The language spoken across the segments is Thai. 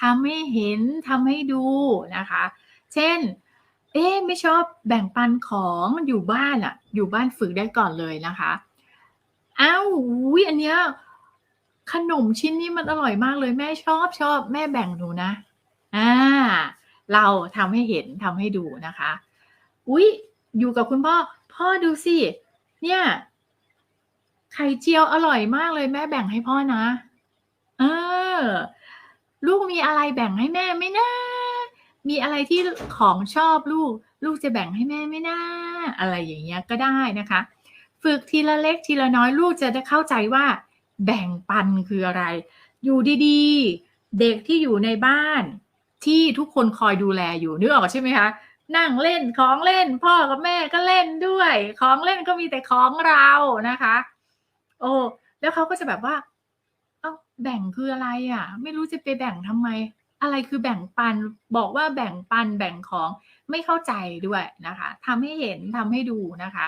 ทำให้เห็นทำให้ดูนะคะ เช่น เอ๊ะไม่ชอบแบ่งปันของอยู่บ้านอะอยู่บ้านฝึกได้ก่อนเลยนะคะอ้าวอุ๊ยอันเนี้ยขนมชิ้นนี้มันอร่อยมากเลยแม่ชอบชอบแม่แบ่งหนูนะอ่าเราทำให้เห็นทำให้ดูนะคะ อุ๊ย อยู่กับคุณพ่อ พ่อดูสิ เนี่ย ไข่เจียวอร่อยมากเลยแม่แบ่งให้พ่อนะ เออ ลูกมีอะไรแบ่งให้แม่ไหมนะ มีอะไรที่ของชอบลูก ลูกจะแบ่งให้แม่ไหมนะ อะไรอย่างเงี้ยก็ได้นะคะ ฝึกทีละเล็กทีละน้อยลูกจะได้เข้าใจว่า แบ่งปันคืออะไร อยู่ดีๆ เด็กที่อยู่ในบ้าน ที่ทุกคนคอยดูแลอยู่นึกออกใช่ไหมคะนั่งเล่นของเล่น พ่อกับแม่ก็เล่นด้วย ของเล่นก็มีแต่ของเรานะคะ โอ้แล้วเขาก็จะแบบว่า เอ้าแบ่งคืออะไรอะ ไม่รู้จะไปแบ่งทำไม อะไรคือแบ่งปันบอกว่าแบ่งปันแบ่งของไม่เข้าใจด้วยนะคะทำให้เห็นทำให้ดูนะคะ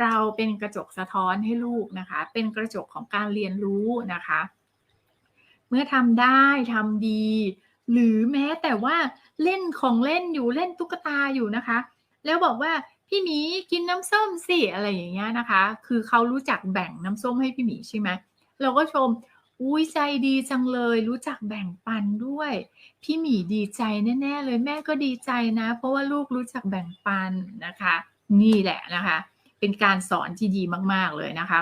เราเป็นกระจกสะท้อนให้ลูกนะคะ เป็นกระจกของการเรียนรู้นะคะ เมื่อทำได้ทำดี หรือแม้แต่ว่าเล่นของเล่นอยู่เล่นตุ๊กตาอยู่นะคะ แล้วบอกว่าพี่หมีกินน้ำส้มสิอะไรอย่างเงี้ยนะคะ คือเขารู้จักแบ่งน้ำส้มให้พี่หมีใช่ไหมเราก็ชม อุ้ยใจดีจังเลย รู้จักแบ่งปันด้วย พี่หมีดีใจแน่ๆเลยแม่ก็ดีใจนะ เพราะว่าลูกรู้จักแบ่งปันนะคะ นี่แหละนะคะ เป็นการสอนที่ดีมากๆเลยนะคะ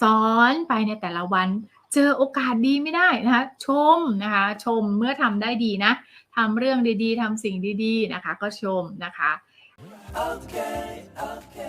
สอนไปในแต่ละวันเจอโอกาสดีไม่ได้นะคะ ชมนะคะ ชมเมื่อทำได้ดีนะทำเรื่องดีๆทำสิ่งดีๆนะคะ ก็ชมนะคะ Okay, okay.